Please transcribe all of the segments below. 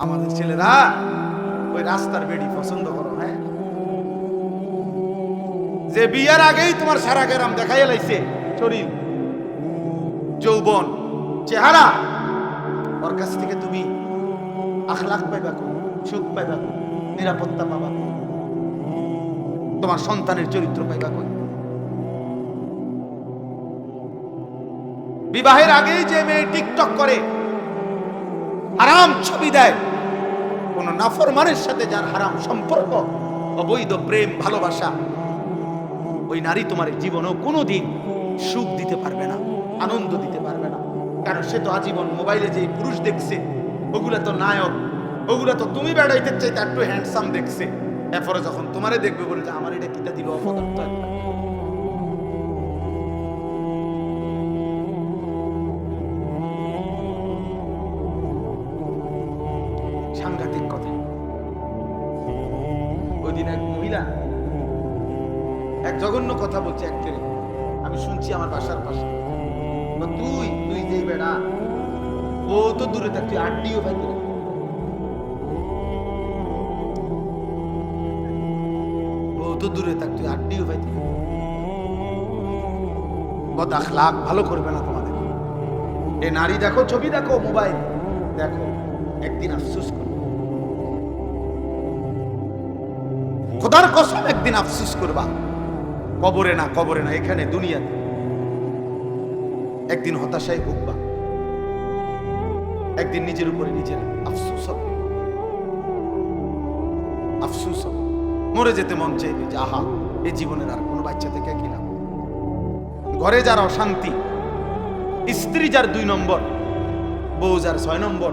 আমাদের ছেলেরা ওই রাস্তার বেডি পছন্দ করো হ্যাঁ যে বিয়ার আগেই তোমার সারা গেরাম দেখাই লাইছে শরীর যৌবন চেহারা ওর কাছ থেকে তুমি আখলাখ পাইবা কো, সুখ পাইবা কো, নিরাপত্তা পাবা কো। তোমার সন্তানের চরিত্র পাইবা কই বিবাহের আগেই যে মেয়ে টিকটক করে আরাম ছবি দেয় কোন নাফরমানের সাথে যার হারাম সম্পর্ক, অবৈধ প্রেম, ভালোবাসা, ওই নারী তোমার জীবনেও কোনোদিন সুখ দিতে পারবে না, আনন্দ দিতে পারবে না। কারণ সে তো আজীবন মোবাইলে যে পুরুষ দেখছে, ওগুলা তো নায়ক, ওগুলা তো তুমি বেড়াইতে চাইতে একটু হ্যান্ডসাম দেখছে। এরপরে যখন তোমারে দেখবে বলে যে, আমার এটা কিটা দিল অপদার্থ জঘন্য কথা বলছে এক ছেলে। আমি শুনছি আমার বাসার পাশে। তুই তুই যেই বেড়া, ও তো দূরে থাক, তুই আড্ডিও না। ও তো দূরে থাক, তুই আড্ডিও না। বদ আখলাক ভালো করবে না তোমাদের। এ নারী দেখো, ছবি দেখো, মোবাইল। দেখো, একদিন আফসোস করবে খোদার কসম একদিন আফসোস করবা। কবরে না কবরে না, এখানে দুনিয়াতে। একদিন হতাশায় ভুগবা। একদিন নিজের উপরে নিজের আফসুস হবে। আফসোস হবে। মরে যেতে মন চাইবে যে, আহা এই জীবনের আর কোনো বাচ্চা থেকে কি লাভ ঘরে যার অশান্তি, স্ত্রী যার দুই নম্বর, বউ যার ছয় নম্বর,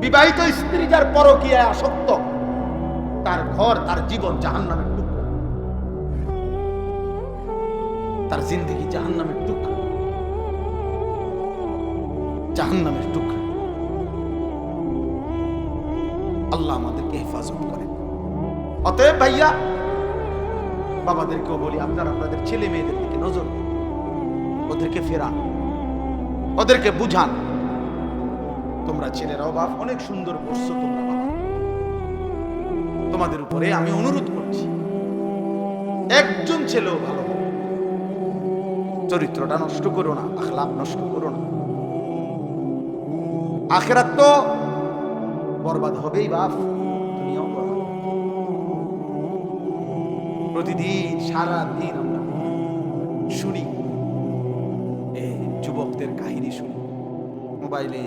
বিবাহিত স্ত্রী যার পরকীয়ায় আসক্ত, তার ঘর, তার জীবন জাহান নামের তার জিন্দগি জাহান নামের টুকরো। জাহান নামের টুকরো। আল্লাহ আমাদেরকে হেফাজত করে অতএব ভাইয়া, বাবাদেরকেও বলি, আপনারা আপনাদের ছেলে মেয়েদের দিকে নজর ওদেরকে ফেরান। ওদেরকে বুঝান। তোমরা ছেলেরা বাপ, অনেক সুন্দর করছ তোমরা বাবা। তোমাদের উপরে আমি অনুরোধ করছি। একজন ছেলেও ভালো। চরিত্রটা নষ্ট করো না, আখলাপ নষ্ট করো না। আখেরাত তো বরবাদ হবেই বাপ প্রতিদিন সারা দিন আমরা শুনি যুবকদের কাহিনী শুনি, মোবাইলে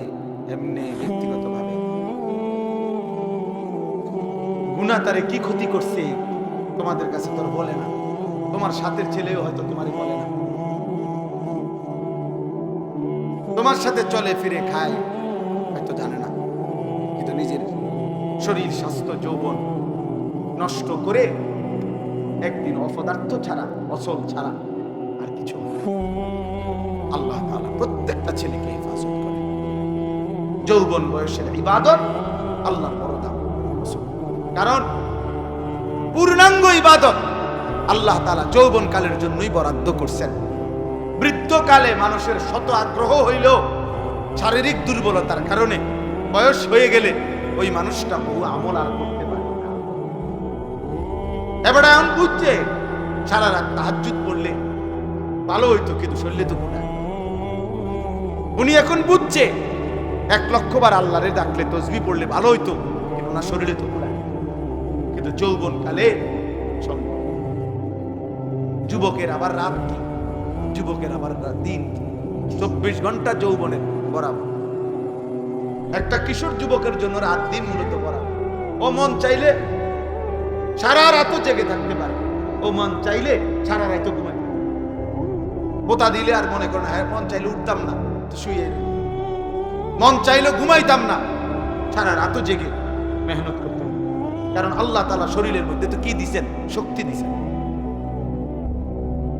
এমনি ব্যক্তিগতভাবে। গুনা তারে কি ক্ষতি করছে, তোমাদের কাছে তোর বলে না। তোমার সাথের ছেলেও হয়তো তোমারই বলে তোমার সাথে চলে ফিরে খায়, হয়তো জানে না। কিন্তু নিজের শরীর, স্বাস্থ্য, যৌবন নষ্ট করে একদিন অপদার্থ ছাড়া, অসল ছাড়া আর কিছু আল্লাহ প্রত্যেকটা ছেলেকে হেফাজত করে। যৌবন বয়সের ইবাদত আল্লাহ বড় কারণ পূর্ণাঙ্গ ইবাদত আল্লাহ তালা যৌবন কালের জন্যই বরাদ্দ করছেন। বৃদ্ধকালে মানুষের শত আগ্রহ হইল শারীরিক দুর্বলতার কারণে। বয়স হয়ে গেলে ওই মানুষটা বহু আমল আর করতে পারে না। এবারে এমন বুঝছে, সারা রাত তাহাজ্জুদ পড়লে ভালো হইতো, কিন্তু শরীরে তো গুণা উনি এখন বুঝছে, এক লক্ষ বার আল্লাহরে ডাকলে তসবি পড়লে ভালো হইতো কিন্তু ওনার শরীরে তো গুণা কিন্তু যৌবন কালে যুবকের আবার রাত কি? যুবকের রাত দিন চব্বিশ ঘণ্টা যৌবনের বরাবর। একটা কিশোর যুবকের জন্য রাত দিন মূলত বরাবর। ও মন চাইলে সারা রাতও জেগে থাকতে পারে। ও মন চাইলে সারা রাতও ঘুমাই পোতা দিলে আর মনে করেন হ্যাঁ মন চাইলে উঠতাম না শুয়ে মন চাইলে ঘুমাইতাম না, সারা রাতও জেগে মেহনত করতাম। কারণ আল্লাহ তালা শরীরের মধ্যে তো কি দিছেন? শক্তি দিছেন।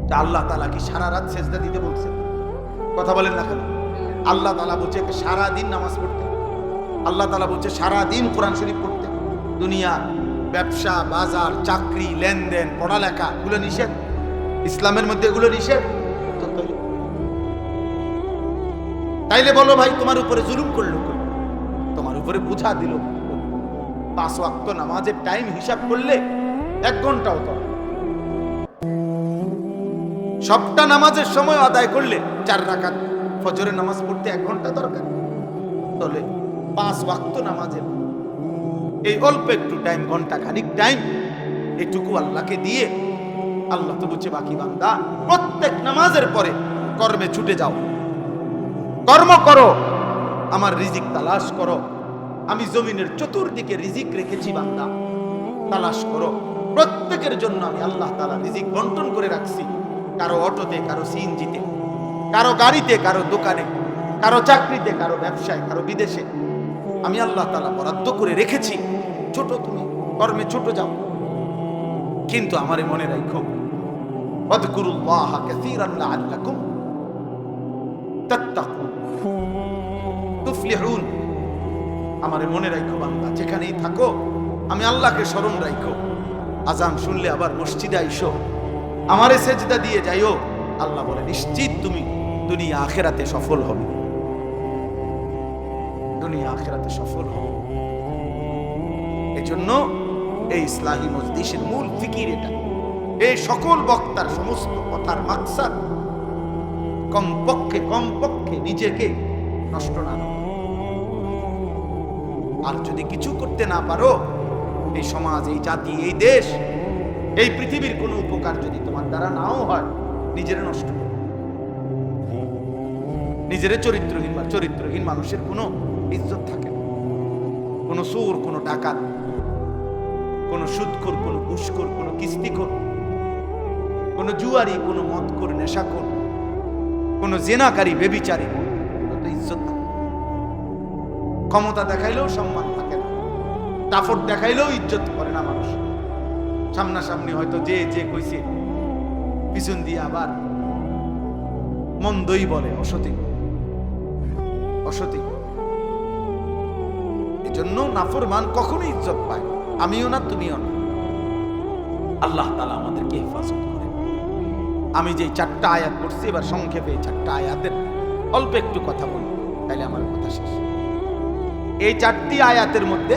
তা আল্লাহ তালা কি সারা রাত সেজদা দিতে বলছেন কথা বলেন না কেন? আল্লাহ তালা বলছে সারা দিন নামাজ পড়তে। আল্লাহ তালা বলছে সারা দিন কোরআন শরীফ পড়তে। দুনিয়া, ব্যবসা, বাজার, চাকরি, লেনদেন, পড়ালেখা, এগুলো নিষেধ। ইসলামের মধ্যে এগুলো নিষেধ। তাইলে- বলো ভাই, তোমার উপরে জুলুম করল তোমার উপরে বুঝা দিল পাঁচ ওয়াক্ত নামাজের টাইম হিসাব করলে এক ঘন্টাও তো। সবটা নামাজের সময় আদায় করলে চার রাকাত। ফজরের নামাজ পড়তে এক ঘণ্টা দরকার। তাহলে পাঁচ ওয়াক্ত নামাজের। এই অল্প একটু টাইম ঘণ্টা খানিক টাইম এটুকু আল্লাহকে দিয়ে আল্লাহ তো বুঝছে বাকি বান্দা। প্রত্যেক নামাজের পরে কর্মে ছুটে যাও। কর্ম করো, আমার রিজিক তালাশ করো। আমি জমিনের চতুর্দিকে রিজিক রেখেছি বান্দা। তালাশ করো। প্রত্যেকের জন্য আমি আল্লাহ তালা রিজিক বন্টন করে রাখছি। কারও অটোতে, কারও সিএনজিতে, কারও গাড়িতে, কারও দোকানে, কারও চাকরিতে, কারও ব্যবসায়, কারও বিদেশে। আমি আল্লাহ তালা বরাদ্দ করে রেখেছি। ছোট তুমি, কর্মে ছোট যাও। কিন্তু আমারে মনে রাখো আমারে মনে রাখো বান্দা, যেখানেই থাকো, আমি আল্লাহকে স্মরণ রাখো। আজান শুনলে আবার মসজিদে আইসো। আমারে সেজদা দিয়ে যাইও। আল্লাহ বলে, নিশ্চিত তুমি দুনিয়া আখেরাতে সফল হবে। দুনিয়া আখেরাতে সফল হবে। এজন্য এই ইসলামী মজলিসের মূল ফিকির এটা। এই সকল বক্তার সমস্ত কথার মাকসাদ কমপক্ষে কমপক্ষে নিজেকে নষ্ট না। আর যদি কিছু করতে না পারো, এই সমাজ, এই জাতি, এই দেশ এই পৃথিবীর কোনো উপকার যদি তোমার দ্বারা নাও হয়, নিজের নষ্ট। নিজের চরিত্রহীন বা চরিত্রহীন মানুষের কোনো ইজ্জত থাকে না। কোনো সুর, কোনো ডাকাত, কোনো সুদখোর, কোনো ঘুষখোর, কোনো কিস্তিখোর, কোনো জুয়ারি, কোনো মদখোর, নেশাখোর, কোনো জেনাকারী, বেবিচারী কোনো ইজ্জত থাকে ক্ষমতা দেখাইলেও সম্মান থাকে না। টাফট দেখাইলেও ইজ্জত করে না সামনাসামনি হয়তো যে যে কইছে, পিছন দিয়ে আবার মন্দই বলে, অসতি। অসতি। এজন্য নাফরমান কখনো ইজ্জত পায় আমিও না, তুমিও না। আল্লাহ তালা আমাদেরকে হেফাজত করে আমি যে চারটা আয়াত করছি এবার সংক্ষেপে এই চারটা আয়াতের অল্প একটু কথা বলি তাহলে আমার কথা শেষ। এই চারটি আয়াতের মধ্যে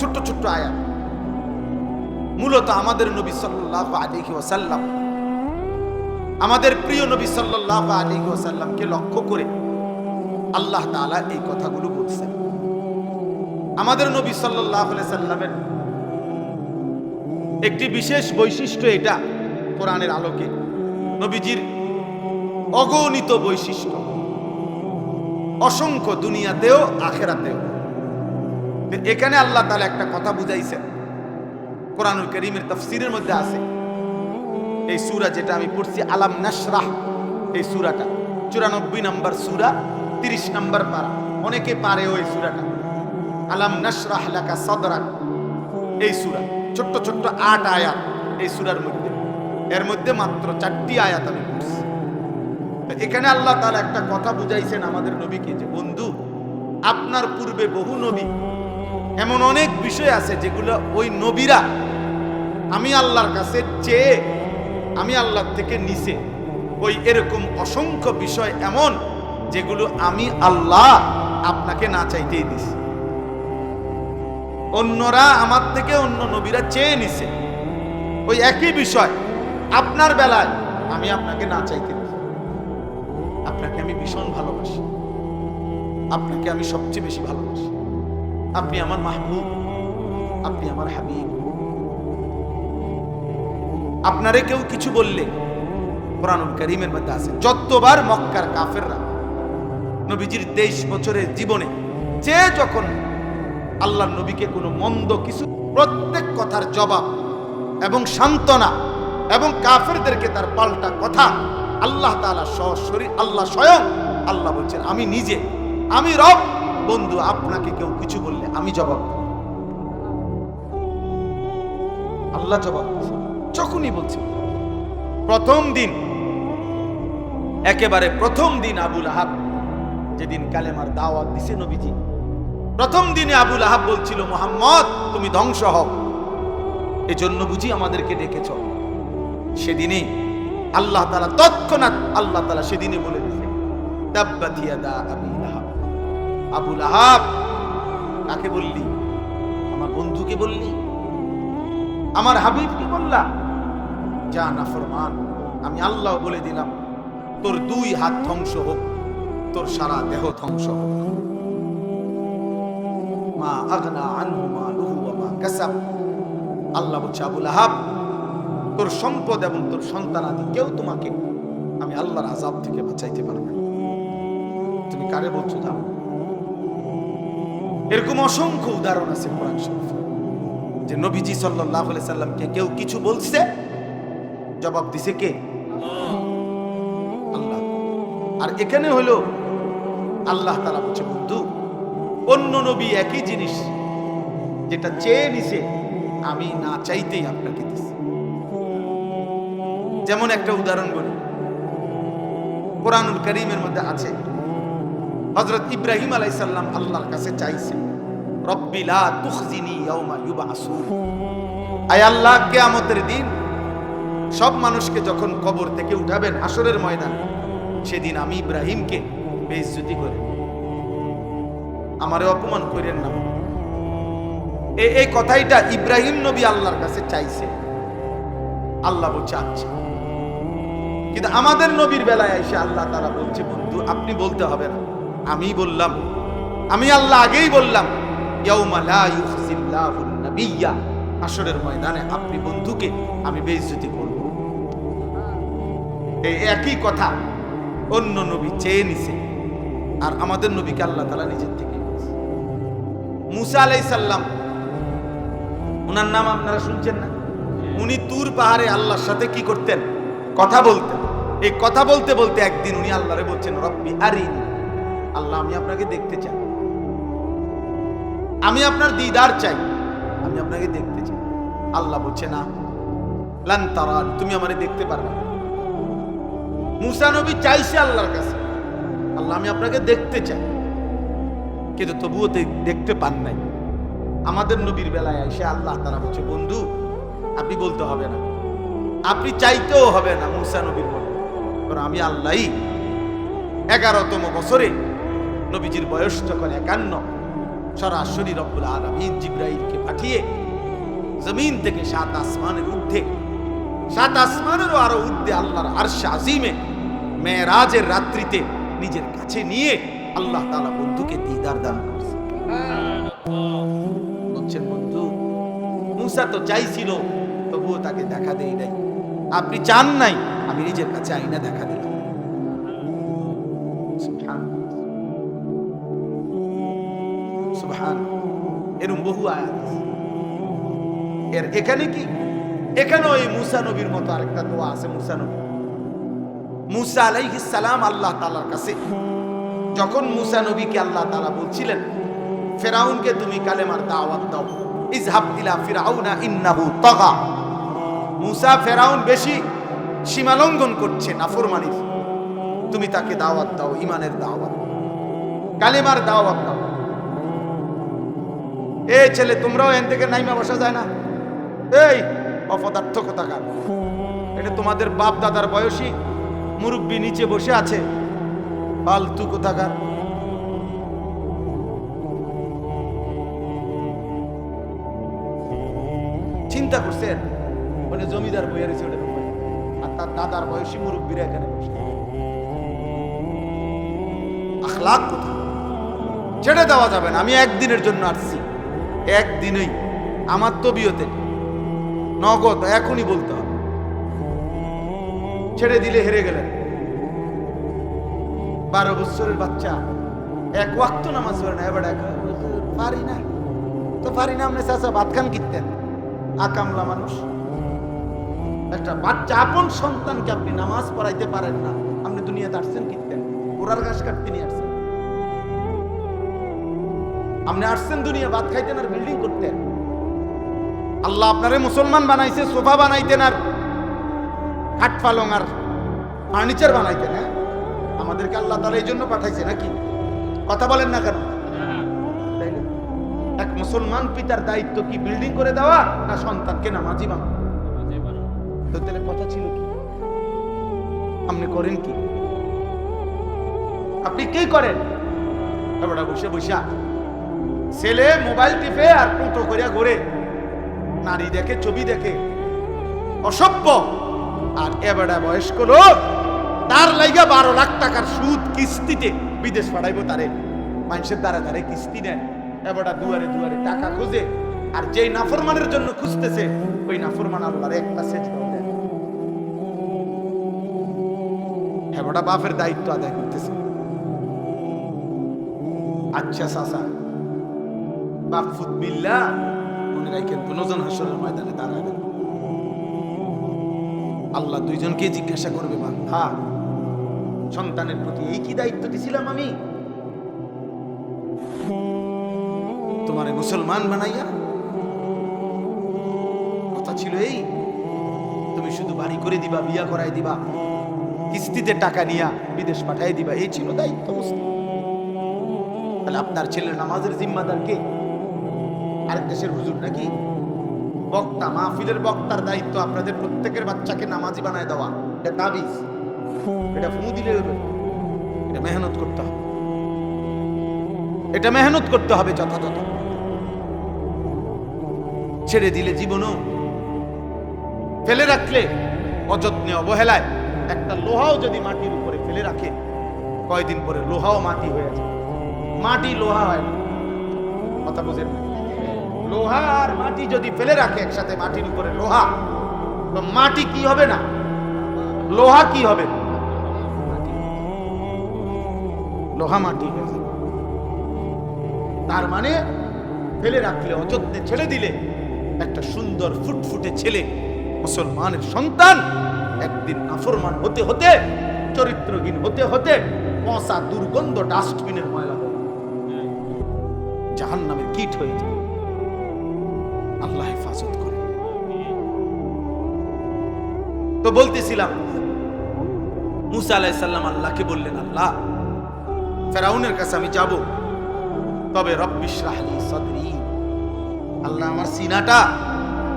ছোট্ট ছোট্ট আয়াত। মূলত আমাদের নবী সাল্লাহ আলিহি ওসাল্লাম আমাদের প্রিয় নবী সাল্লাহ আলিহি ওয়াসাল্লামকে লক্ষ্য করে আল্লাহ তাআলা এই কথাগুলো বলছেন। আমাদের নবী সাল্লাহ সাল্লামের একটি বিশেষ বৈশিষ্ট্য এটা কোরআনের আলোকে, নবীজির অগণিত বৈশিষ্ট্য। অসংখ্য দুনিয়াতেও আখেরাতেও। এখানে আল্লাহ তাআলা একটা কথা বুঝাইছেন। কোরআনুল করিমের তফসিরের মধ্যে আছে। এই সুরা যেটা আমি পড়ছি, আলাম নাশরাহ, এই সুরাটা। চুরানব্বই নম্বর সুরা, তিরিশ নম্বর পারা। অনেকে পারে ওই সুরাটা। আলাম নাশরাহ লাকা সদরাক এই সুরা। ছোট্ট ছোট্ট আট আয়াত এই সুরার মধ্যে। এর মধ্যে মাত্র চারটি আয়াত আমি পড়ছি। এখানে আল্লাহ তাআলা একটা কথা বুঝাইছেন আমাদের নবীকে যে, বন্ধু, আপনার পূর্বে বহু নবী এমন অনেক বিষয় আছে যেগুলো ওই নবীরা আমি আল্লাহর কাছে চেয়ে, আমি আল্লাহর থেকে নিচে। ওই এরকম অসংখ্য বিষয় এমন যেগুলো আমি আল্লাহ আপনাকে না চাইতেই দিছি। অন্যরা আমার থেকে অন্য নবীরা চেয়ে নিছে। ওই একই বিষয়, আপনার বেলায় আমি আপনাকে না চাইতে দিছি। আপনাকে আমি ভীষণ ভালোবাসি। আপনাকে আমি সবচেয়ে বেশি ভালোবাসি। আপনি আমার মাহবুব, আপনি আমার হাবিব। আপনারে কেউ কিছু বললে কোরআনুল করিমের মধ্যে আছে। যতবার মক্কার কাফেররা নবীজির তেইশ বছরের জীবনে যে যখন আল্লাহ নবীকে কোনো মন্দ কিছু, প্রত্যেক কথার জবাব এবং সান্ত্বনা এবং কাফেরদেরকে তার পাল্টা কথা আল্লাহ তাআলা সরাসরি আল্লাহ স্বয়ং আল্লাহ বলছেন, আমি নিজে, আমি রব বন্ধু, আপনাকে কেউ কিছু বললে আমি জবাব আল্লাহ জবাব যখনই বলছে। প্রথম দিন, একেবারে প্রথম দিন আবুল আহাব যেদিন কালেমার দাওয়াত দিছে নবীজি, প্রথম দিনে আবুল আহাব বলছিল, মোহাম্মদ, তুমি ধ্বংস হও। এজন্য বুঝি আমাদেরকে ডেকেছ। সেদিনে আল্লাহ তালা তৎক্ষণাৎ, আল্লাহ তালা সেদিনে বলে দিছে ইয়াদা আবি লাহাব আবুল আহাব, কাকে বললি? আমার বন্ধুকে বললি? আমার হাবিবকে বললা? যা নাফরমান আমি আল্লাহ বলে দিলাম, তোর দুই হাত ধ্বংস হোক, তোর সারা দেহ ধ্বংস হোক। মা আগনা আনহু মালুহু ওয়া মা কাসাব। আল্লাহ বলছে, আবুল আহাব, তোর সম্পদ এবং তোর সন্তানাদি কেউ তোমাকে আমি আল্লাহর আজাব থেকে বাঁচাইতে পারবে না। তুমি কারে বলছো দাও এরকম অসংখ্য উদাহরণ আছে কোরআন শরীফে, যে নবীজি আলাইহি সাল্লামকে কেউ কিছু বলছে? জবাব দিছে কে? আল্লাহ। আর এখানে হলো আল্লাহ তাআলা বলছে, বন্ধু, অন্য নবী একই জিনিস যেটা চেয়ে নিছে, আমি না চাইতেই আপনাকে দিছি। যেমন একটা উদাহরণ বলি, কোরআনুল করিমের মধ্যে আছে হযরত ইব্রাহিম আলাইহিস সালাম আল্লাহর কাছে চাইছেন রব্বি লা তুখজিনি ইয়াউমা ইউবআসুন আয় আল্লাহ, কিয়ামতের দিন সব মানুষকে যখন কবর থেকে উঠাবেন হাসরের ময়দান, সেদিন আমি ইব্রাহিমকে বেইজ্জতি করে। আমারে অপমান করেন না। এই কথাইটা ইব্রাহিম নবী আল্লাহর কাছে চাইছে। আল্লাহ বলছে আচ্ছা। কিন্তু আমাদের নবীর বেলায় এসে আল্লাহ তারা বলছে, বন্ধু, আপনি বলতে হবে না। আমি বললাম, আমি আল্লাহ আগেই বললাম হাসরের ময়দানে আপনি বন্ধুকে আমি বেইজ্জতি করব। এই একই কথা অন্য নবী চেয়ে নিছে, আর আমাদের নবীকে আল্লাহ তালা নিজের থেকে মুসা আলাইহিস সালাম ওনার নাম আপনারা শুনছেন না? উনি তুর পাহাড়ে আল্লাহর সাথে কি করতেন? কথা বলতেন। এই কথা বলতে বলতে একদিন উনি আল্লাহরে বলছেন, রব্বি আরিন আল্লাহ, আমি আপনাকে দেখতে চাই। আমি আপনার দিদার চাই। আমি আপনাকে দেখতে চাই। আল্লাহ বলছে, না, লান তারান তুমি আমারে দেখতে পারবে না। মুসা নবী চাইছে আল্লাহর কাছে। আল্লাহ, আমি আপনাকে দেখতে চাই। কিন্তু তবুও দেখতে পান নাই। আমাদের নবীর বেলায় এসে আল্লাহ তারা বলছে, বন্ধু, আপনি বলতে হবে না। আপনি চাইতেও হবে না মুসা নবীর মতো। কারণ আমি আল্লাহই এগারোতম বছরে নবীজির বয়স যখন একান্ন সরাসরি রব্বুল আলমিন জিব্রাইলকে পাঠিয়ে জমিন থেকে সাত আসমানের ঊর্ধ্বে সাত আসমানেরও আরও ঊর্ধ্বে আল্লাহর আরশে আজিমে মেয়েরাজের রাত্রিতে নিজের কাছে নিয়ে আল্লাহ তাআলা বন্ধুকে দিদার দান করছে। বলছেন বন্ধু মুসা তো চাইছিল তবুও তাকে দেখা দেই নাই। আপনি চান নাই আমি নিজের কাছে আইনা দেখা দিলাম। এরম বহু আয়াত এর এখানে কি? এখানেও এই মুসা নবীর মতো আরেকটা দোয়া আছে, মুসা নবী। মুসা সালাম আল্লাহ কাছে। যখন মুসা নবীকে আল্লাহ তাআলা বলছিলেন, ফেরাউনকে তুমি কালেমার দাওয়াত দাও ইজহাব ইলা ফিরাউনা ইন্নাহু তাগা। মুসা ফেরাউন বেশি সীমালঙ্ঘন করছে, নাফরমানির। তুমি তাকে দাওয়াত দাও ইমানের দাওয়াত কালেমার দাওয়াত দাও। এ ছেলে, তোমরাও এন থেকে নাইমা বসা যায় না। এই অপদার্থ কোথাকার এটা তোমাদের বাপ দাদার বয়সী মুরব্বী নিচে বসে আছে। ফালতু কোথাকার। চিন্তা করছেন মানে জমিদার বইয়ের ছেড়ে আর তার দাদার বয়সী মুরব্বীরা এখানে বসে ছেড়ে দেওয়া যাবে না, আমি একদিনের জন্য আসছি। একদিনই। আমার তো বিয়েতে নগদ এখনই বলতে হবে। ছেড়ে দিলে হেরে গেলেন। বারো বছরের বাচ্চা। এক ওয়াক্ত নামাজ পড়ে না, এবার পারি না। তো পারি না আপনি চাচা ভাত খান কিনতেন আকামলা মানুষ। একটা বাচ্চা, আপন সন্তানকে আপনি নামাজ পড়াইতে পারেন না। আপনি দুনিয়াতে আসছেন কিনতেন ওরার ঘাস কাটতে নিয়ে আসছেন। আপনি আসছেন দুনিয়া, ভাত খাইতেন আর বিল্ডিং করতেন। আল্লাহ আপনারে মুসলমান বানাইছে, সোফা বানাইতেন আর খাট পালং আর ফার্নিচার বানাইতেন হ্যাঁ? আমাদেরকে আল্লাহ তালা এই জন্য পাঠাইছে নাকি? কথা বলেন না কেন? এক মুসলমান পিতার দায়িত্ব কি বিল্ডিং করে দেওয়া না সন্তানকে নামাজি বানানো? তাহলে কথা ছিল কি? আপনি করেন কি? আপনি কি করেন? বসে বসে ছেলে মোবাইল টিপে আর টোটো করিয়া ঘুরে। নারী দেখে, ছবি দেখে। অসভ্য। আর এবারে বয়স্ক লোক, তার লাইগা বারো লাখ টাকার সুদ কিস্তিতে বিদেশ পাঠাইবো তারে। মানুষের দ্বারা দ্বারে কিস্তি নেয়। এবারটা দুয়ারে দুয়ারে টাকা খুঁজে। আর যেই নাফরমানের জন্য খুঁজতেছে, ওই নাফরমান আল্লাহর একটা এবারটা বাপের দায়িত্ব আদায় করতেছে। আচ্ছা চাচা বাপ ফুতবিল্লা মনে রাখেন দুজন হাসরের ময়দানে দাঁড়াবেন। আল্লাহ দুইজনকে জিজ্ঞাসা করবে বান্ধা সন্তানের প্রতি এই কি দায়িত্ব দিছিলাম আমি? তোমারে মুসলমান বানাইয়া? কথা ছিল এই, তুমি শুধু বাড়ি করে দিবা, বিয়া করাই দিবা, কিস্তিতে টাকা নিয়া বিদেশ পাঠাই দিবা, এই ছিল দায়িত্ব তাহলে আপনার ছেলের নামাজের জিম্মাদার কে? আরেক দেশের হুজুর নাকি? বক্তা, মাহফিলের বক্তার দায়িত্ব আপনাদের প্রত্যেকের বাচ্চাকে নামাজি বানায় দেওয়া। এটা তাবিজ। এটা ফু দিলে এটা মেহনত করতে হবে। এটা মেহনত করতে হবে যথাযথ। ছেড়ে দিলে জীবনও ফেলে রাখলে অযত্নে অবহেলায় একটা লোহাও যদি মাটির উপরে ফেলে রাখে, কয়দিন পরে লোহাও মাটি হয়ে যায়। মাটি লোহা হয় কথা বুঝেন না? লোহা আর মাটি যদি ফেলে রাখে একসাথে মাটির উপরে লোহা মাটি কি হবে না? লোহা কি হবে? লোহা মাটি তার মানে ফেলে রাখলে, অযত্নে ছেড়ে দিলে একটা সুন্দর ফুটফুটে ছেলে, মুসলমানের সন্তান একদিন নাফরমান হতে হতে, চরিত্রহীন হতে হতে পচা দুর্গন্ধ ডাস্টবিনের ময়লা জাহান নামের কীট হয়ে যায় তো বলতেছিলাম, মুসা আলাইসাল্লাম আল্লাহকে বললেন, আল্লাহ, ফেরাউনের কাছে আমি যাব। তবে রব্বিশ রাহলি সদরি। আল্লাহ আমার সিনাটা,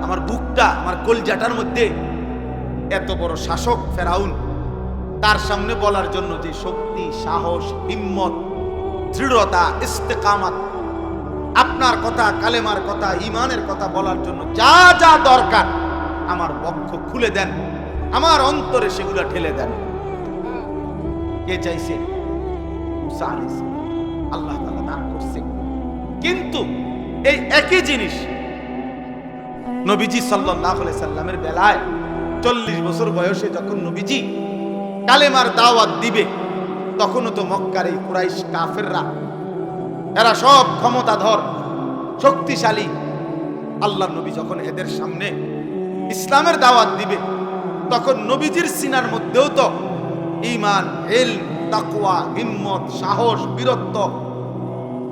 আমার বুকটা, আমার কলজাটার মধ্যে এত বড় শাসক ফেরাউন, তার সামনে বলার জন্য যে শক্তি, সাহস, হিম্মত, দৃঢ়তা, ইস্তেকামাত, আপনার কথা, কালেমার কথা ইমানের কথা বলার জন্য যা যা দরকার, আমার বক্ষ খুলে দেন। আমার অন্তরে সেগুলো ঠেলে দেন। কে চাইছে। আল্লাহ দান করছে। কিন্তু এই একই জিনিস নবীজি আলাইহি সাল্লামের বেলায় চল্লিশ বছর বয়সে যখন নবীজি কালেমার দাওয়াত দিবে, তখনও তো মক্কার এই কুরাইশ কাফেররা, এরা সব ক্ষমতাধর, শক্তিশালী। আল্লাহ নবী যখন এদের সামনে ইসলামের দাওয়াত দিবে তখন নবীজির সিনার মধ্যেও তো ইমান এল তাকুয়া হিম্মত, সাহস, বীরত্ব,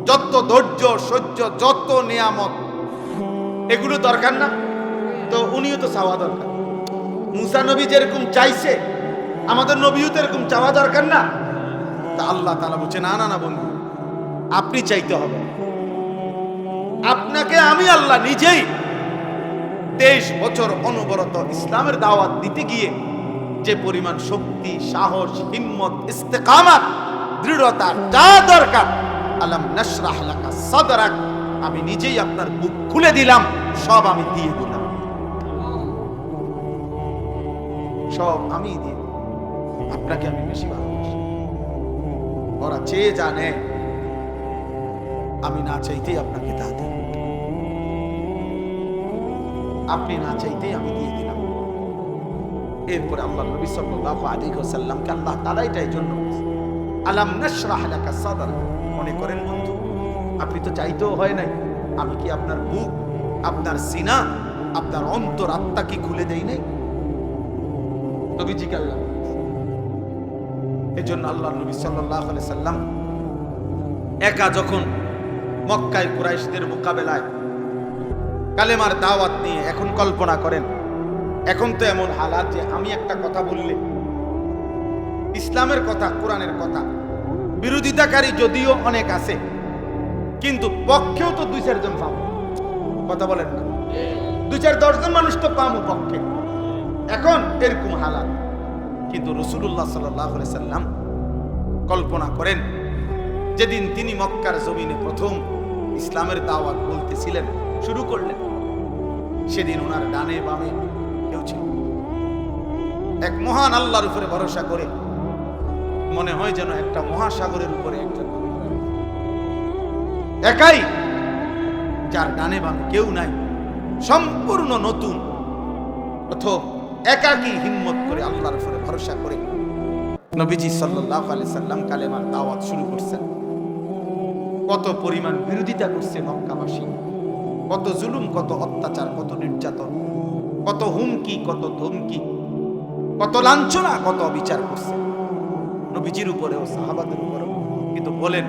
যত ধৈর্য, সহ্য, যত নিয়ামত, এগুলো দরকার না। তো উনিও তো চাওয়া দরকার। মুসা নবী যেরকম চাইছে, আমাদের নবীও তো এরকম চাওয়া দরকার না। তা আল্লাহ তালা বলছে, না না না বন্ধু, আপনি চাইতে হবে। আপনাকে আমি আল্লাহ নিজেই তেইশ বছর অনবরত ইসলামের দাওয়াত দিতে গিয়ে যে পরিমাণ শক্তি, সাহস, হিম্মত, ইস্তেকামাত, দৃঢ়তা, যা দরকার, আলাম নাশরাহ লাকা সাদরাক, আমি নিজেই আপনার বুক খুলে দিলাম, সব আমি দিয়ে দিলাম। সব আমি দিয়ে আপনাকে আমি বেশি ভালোবাসি। ওরা চেয়ে জানে, আমি না চাইতেই আপনাকে তা দিই আপনি না চাইতেই আমি দিয়ে দিলাম। এরপরে আল্লাহ নবী সাল্লাল্লাহু আলাইহি ওয়াসাল্লামকে আল্লাহ তাআলা এটাই জন্য আলাম নাশরাহ লাকা সাদর? মনে করেন, বন্ধু, আপনি তো চাইতেও হয় নাই। আমি কি আপনার মুখ আপনার সিনা, আপনার অন্তর আত্মা কি খুলে দেই নাই? নবীজিকে আল্লাহ এজন্য আল্লাহ নবী আলাইহি সাল্লাম একা যখন মক্কায় কুরাইশদের মোকাবেলায় কালেমার দাওয়াত নিয়ে এখন কল্পনা করেন। এখন তো এমন হালাত যে আমি একটা কথা বললে, ইসলামের কথা, কোরআনের কথা, বিরোধিতাকারী যদিও অনেক আছে, কিন্তু পক্ষেও তো দুই চারজন পাবো। কথা বলেন না। দুই চার দশজন মানুষ তো পাবো পক্ষে। এখন এরকম হালাত। কিন্তু রসুল্লাহ সাল্লাম কল্পনা করেন, যেদিন তিনি মক্কার জমিনে প্রথম ইসলামের দাওয়াত বলতেছিলেন শুরু করলেন। সেদিন ওনার ডানে বামে কেউ ছিল এক মহান আল্লাহর উপরে ভরসা করে মনে হয় যেন একটা মহাসাগরের উপরে একজন একাই যার ডানে বামে কেউ নাই, সম্পূর্ণ নতুন প্রথম একাকী হিম্মত করে আল্লাহর উপরে ভরসা করে নবীজি সাল্লাল্লাহু আলাইহি সাল্লাম কালেমার দাওয়াত শুরু করছেন। কত পরিমাণ বিরোধিতা করছে মক্কাবাসী। কত জুলুম, কত অত্যাচার, কত নির্যাতন, কত হুমকি, কত ধমকি, কত লাঞ্ছনা, কত অবিচার করছে। নবীজির উপরেও, সাহাবাদের উপরেও। কিন্তু বলেন,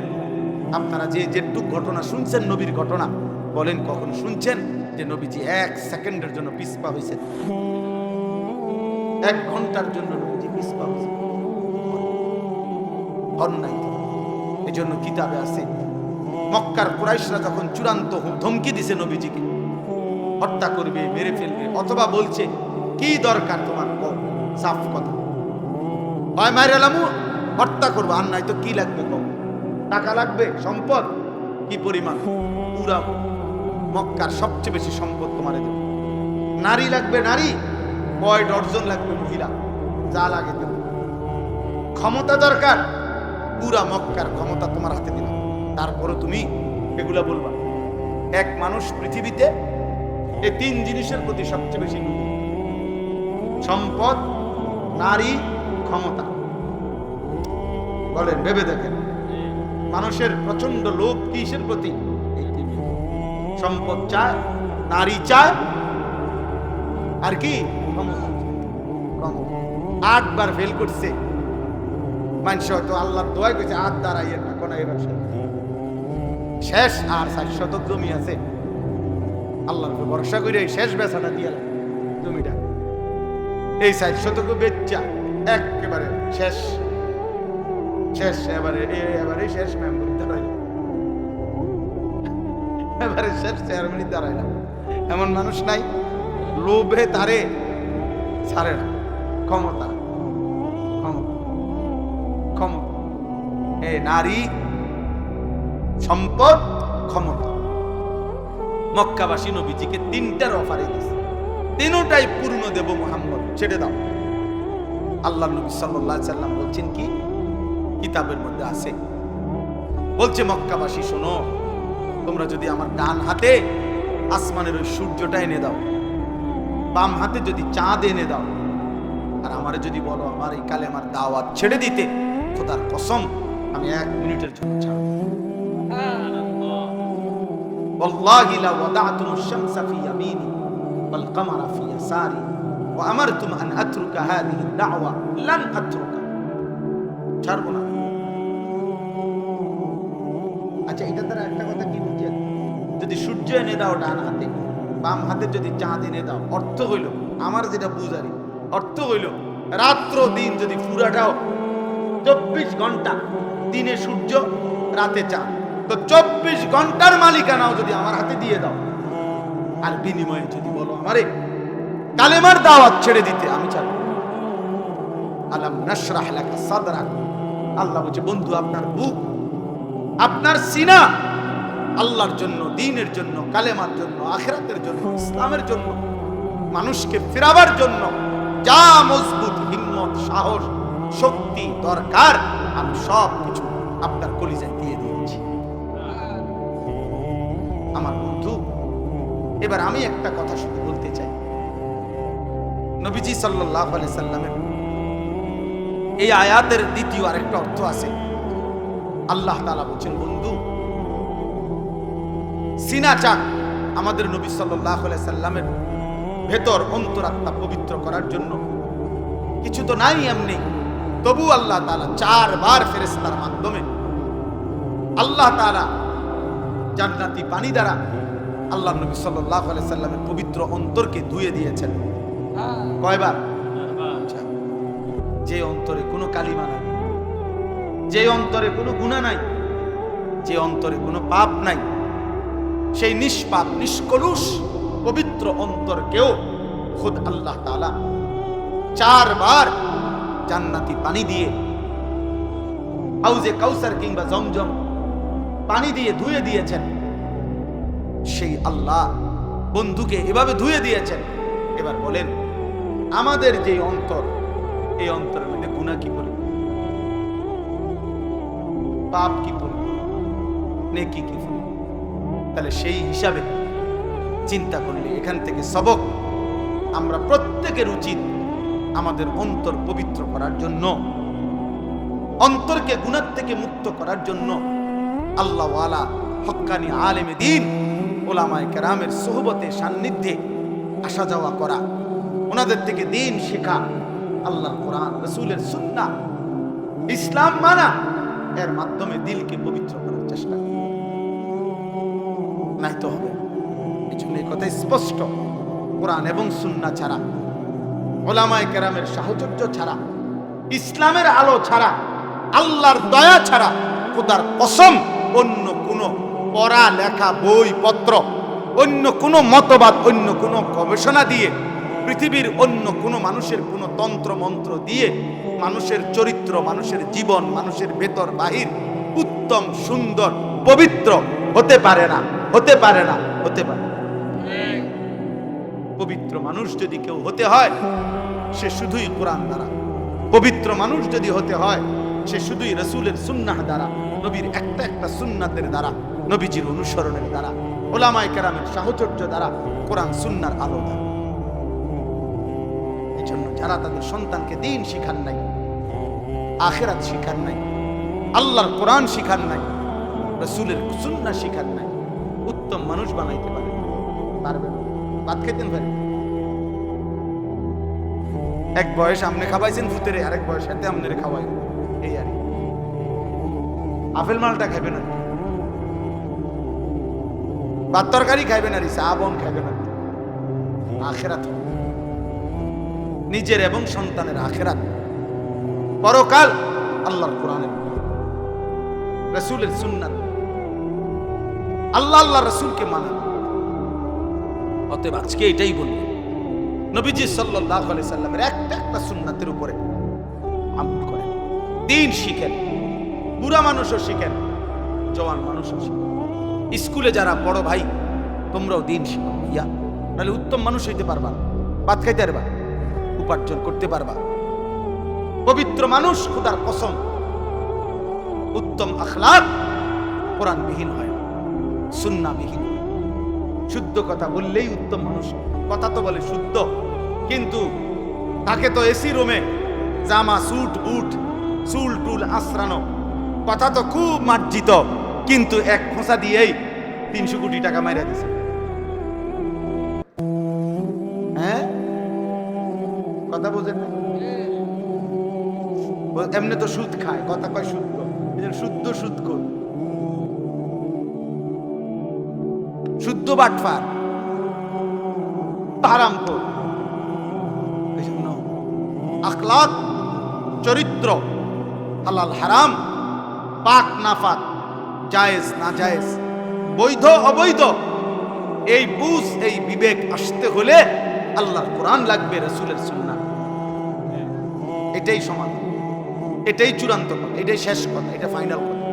আপনারা যে যেটুক ঘটনা শুনছেন, নবীর ঘটনা, বলেন কখন শুনছেন যে নবীজি এক সেকেন্ডের জন্য পিসপা হয়েছে এক ঘণ্টার জন্য নবীজি পিসপা হয়েছে নাই এই জন্য কিতাবে আছে মক্কার কুরাইশরা যখন চূড়ান্ত ধমকি দিছে নবীজিকে হত্যা করবে মেরে ফেলবে অথবা বলছে কি দরকার তোমার? কও, সাফ কথা। হয় মায়ের এলামু হত্যা করব। আর নাই তো কি লাগবে কম টাকা লাগবে? সম্পদ? কি পরিমাণ? পুরা মক্কার সবচেয়ে বেশি সম্পদ তোমার দেব। নারী লাগবে নারী কয় ডর্জন লাগবে মহিলা। যা লাগে ক্ষমতা দরকার পুরা মক্কার ক্ষমতা তোমার হাতে দিলাম। তারপরে তুমি এগুলা বলবা। এক মানুষ পৃথিবীতে এই তিন জিনিসের প্রতি সবচেয়ে বেশি সম্পদ, নারী, ক্ষমতা। বলেন, ভেবে দেখেন। মানুষের প্রচণ্ড লোভ কিসের প্রতি? সম্পদ চায়, নারী চায়, আর কি। আটবার ফেল করছে। মানুষ হয়তো আল্লাহর দোয়াই করেছে আট দাঁড়াইয়ের না, কোন এই ব্যবসা শেষ আর ষাট শতক জমি আছে। আল্লাহর উপর ভরসা করে শেষ বেচাটা দিয়ে জমিটা এই ষাট শতক বেচা একেবারে শেষ। শেষ, এবারে এবারে শেষ মেম্বরি দাঁড়াইল। এবারে শেষ চেয়ারম্যানই দাঁড়াইল। এমন মানুষ নাই, লোভে তারে ছাড়ে না। ক্ষমতা ক্ষমতা ক্ষমতা। এ নারী সম্পদ, ক্ষমতা। মক্কাবাসী নবীজিকে তিনটার অফারে দিয়েছে তিনটাই পূর্ণ দেব মোহাম্মদ, ছেড়ে দাও। আল্লাহ নবী সাল্লাহ সাল্লাম বলছেন কি? কিতাবের মধ্যে আছে। বলছে, মক্কাবাসী, শোনো, তোমরা যদি আমার ডান হাতে আসমানের ওই সূর্যটা এনে দাও, বাম হাতে যদি চাঁদ এনে দাও, আর আমারে যদি বলো, আমার এই কালে আমার দাওয়াত ছেড়ে দিতে, খোদার কসম, আমি এক মিনিটের জন্য ছাড়ব। والله لو وضعتم الشمس في يميني والقمر في يساري وأمرتم أن أترك هذه الدعوة لن أترك ছাড়বো না আচ্ছা এটা দ্বারা একটা কথা কি বুঝছেন যদি সূর্য এনে দাও ডান হাতে বাম হাতে যদি চাঁদ এনে দাও অর্থ হইল আমার যেটা বুঝারি অর্থ হইল রাত্র দিন যদি পুরাটাও চব্বিশ ঘন্টা দিনে সূর্য রাতে চাঁদ তো চব্বিশ ঘণ্টার মালিকানাও যদি আমার হাতে দিয়ে দাও। আর বিনিময়ে যদি বলো আমারে, কালেমার দাওয়াত ছেড়ে দিতে আমি চাই। আলাম নাশরাহ লাকা সাদরাক আল্লাহ বলছে, বন্ধু, আপনার বুক, আপনার সিনা আল্লাহর জন্য দ্বীনের জন্য, কালেমার জন্য, আখিরাতের জন্য, ইসলামের জন্য, মানুষকে ফেরাবার জন্য যা মজবুত হিম্মত, সাহস, শক্তি, দরকার, আমি সব কিছু আপনার কলিজায় এবার আমি একটা কথা শুধু বলতে চাই। নবীজি সাল্লাহ আলি সাল্লামের এই আয়াতের দ্বিতীয় আরেকটা অর্থ আছে। আল্লাহ তালা বলছেন, বন্ধু, সিনা চাক আমাদের নবী সাল্লাহ সাল্লামের ভেতর অন্তরাত্মা পবিত্র করার জন্য। কিছু তো নাই এমনি, তবু আল্লাহ তালা চারবার ফেরেস্তার মাধ্যমে আল্লাহ তালা জান্নাতি পানি দ্বারা আল্লাহ নবী সাল্লাহ সাল্লামের পবিত্র অন্তরকে ধুয়ে দিয়েছেন কয়বার। যে অন্তরে কোনো কালিমা নাই, যে অন্তরে কোনো গুণা নাই, যে অন্তরে কোনো পাপ নাই, সেই নিষ্পাপ, নিষ্কলুষ, পবিত্র অন্তরকেও খুদ আল্লাহ তালা চারবার জান্নাতি পানি দিয়ে, হাউজে কাউসার কিংবা জমজম পানি দিয়ে ধুয়ে দিয়েছেন সেই আল্লাহ বন্ধুকে এভাবে ধুয়ে দিয়েছেন। এবার বলেন, আমাদের যে অন্তর, এই অন্তরের মধ্যে গুণা কি পড়ে পাপ কি পড়ে নেকি কি পড়ে তাহলে সেই হিসাবে চিন্তা করলে এখান থেকে সবক আমরা প্রত্যেকের উচিত আমাদের অন্তর পবিত্র করার জন্য, অন্তরকে গুণার থেকে মুক্ত করার জন্য আল্লাহওয়ালা হক্কানি আলেমে দিন ওলামায় কেরামের সোহবতে, সান্নিধ্যে আসা যাওয়া করা। ওনাদের থেকে দিন শেখা, আল্লাহ কোরআন, রসুলের সুন্না ইসলাম মানা, এর মাধ্যমে দিলকে পবিত্র করার চেষ্টা। নাই তো হবে। এই এই কথা স্পষ্ট। কোরআন এবং সুন্না ছাড়া ওলামায় কেরামের সাহচর্য ছাড়া, ইসলামের আলো ছাড়া, আল্লাহর দয়া ছাড়া, খোদার কসম অন্য কোনো পড়া, লেখা, বই, পত্র, অন্য কোনো মতবাদ, অন্য কোনো গবেষণা দিয়ে, পৃথিবীর অন্য কোনো মানুষের কোনো তন্ত্র, মন্ত্র দিয়ে মানুষের চরিত্র, মানুষের জীবন, মানুষের ভেতর, বাহির উত্তম, সুন্দর, পবিত্র হতে পারে না, হতে পারে না, হতে পারে পবিত্র মানুষ যদি কেউ হতে হয়, সে শুধুই কোরআন দ্বারা। পবিত্র মানুষ যদি হতে হয়, সে শুধুই রসুলের সুন্নাহ দ্বারা, নবীর একটা একটা সুন্নাতের দ্বারা। নবীজির অনুসরণের দ্বারা, ওলামায় কেরামের সাহচর্য দ্বারা কোরআন সুন্নার আলো এই যারা তাদের সন্তানকে দিন শিখান নাই, আখেরাত শিখান নাই, আল্লাহর কোরআন শিখান নাই, রসুলের সুন্না শিখান নাই, উত্তম মানুষ বানাইতে পারে পারবে ভাত খেতেন পারে এক বয়স আমনে খাওয়াইছেন ভূতেরে, আরেক বয়স হাতে আমনে খাওয়াই এই আর। আপেল মালটা খাইবে না ভাত তরকারি খাইবে না রে চা বন খাইবে না আখেরাত। নিজের এবং সন্তানের আখেরাত। পরকাল আল্লাহর কোরআনের রসুলের সুন্নাত। আল্লাহ আল্লাহ রসুলকে মানানো। অতএব আজকে এটাই বলব নবীজি আলাইহি সাল্লামের একটা একটা সুন্নাতের উপরে আমল করেন। দিন শিখেন। বুড়া মানুষও শিখেন। জওয়ান মানুষও শিখেন। স্কুলে যারা বড় ভাই, তোমরাও দিন শিখো ইয়া। নাহলে উত্তম মানুষ হইতে পারবা। ভাত খাইতে পারবা উপার্জন করতে পারবা পবিত্র মানুষ, খোদার কসম। উত্তম আখলাক কোরআনবিহীন হয় সুন্নাবিহীন শুদ্ধ কথা বললেই উত্তম মানুষ। কথা তো বলে শুদ্ধ। কিন্তু তাকে তো এসি রুমে জামা, স্যুট, বুট, চুল টুল আশ্রানো। কথা তো খুব মার্জিত। কিন্তু এক খোঁচা দিয়েই তিনশো কোটি টাকা মাইরা দিছে। হ্যাঁ? কথা বোঝেন এমনি তো সুদ খায়, কথা কয় এই শুদ্ধ সুদ কর শুদ্ধ বাটফার। হারাম কর আখলাক, চরিত্র, হালাল হারাম, পাক নাফাক। জায়েজ, না জায়েজ? বৈধ, অবৈধ? এই বুঝ, এই বিবেক আসতে হলে আল্লাহর কোরআন লাগবে, রসুলের সুন্নাহ। এটাই সমাধান। এটাই চূড়ান্ত কথা এটাই শেষ কথা এটা ফাইনাল কথা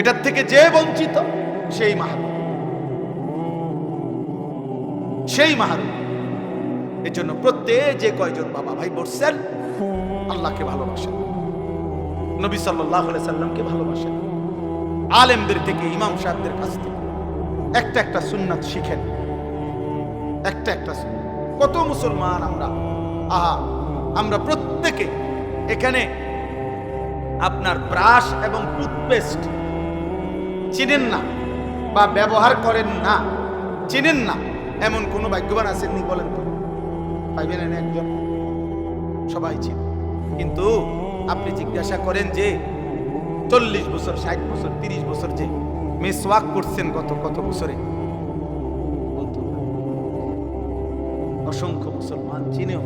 এটার থেকে যে বঞ্চিত, সেই মাহারুম। সেই মাহারুম। এর জন্য প্রত্যেক যে কয়জন বাবা ভাই বসছেন, আল্লাহকে ভালোবাসেন। নবী সাল্লাহ সাল্লামকে ভালোবাসেন। আলেমদের থেকে, ইমাম সাহেবদের কাছ থেকে। একটা একটা সুন্নাত শিখেন। একটা একটা। কত মুসলমান আমরা? আহা, আমরা প্রত্যেকে এখানে আপনার ব্রাশ এবং টুথপেস্ট চিনেন না বা ব্যবহার করেন না। চিনেন না। এমন কোনো ভাগ্যবান আছেননি বলেন তো? পাইবেন একজন? সবাই চিন কিন্তু আপনি জিজ্ঞাসা করেন যে, চল্লিশ বছর, ষাট বছর, তিরিশ বছর যে মেসওয়াক করছেন গত কত বছরে অসংখ্য মুসলমান, চিনেও।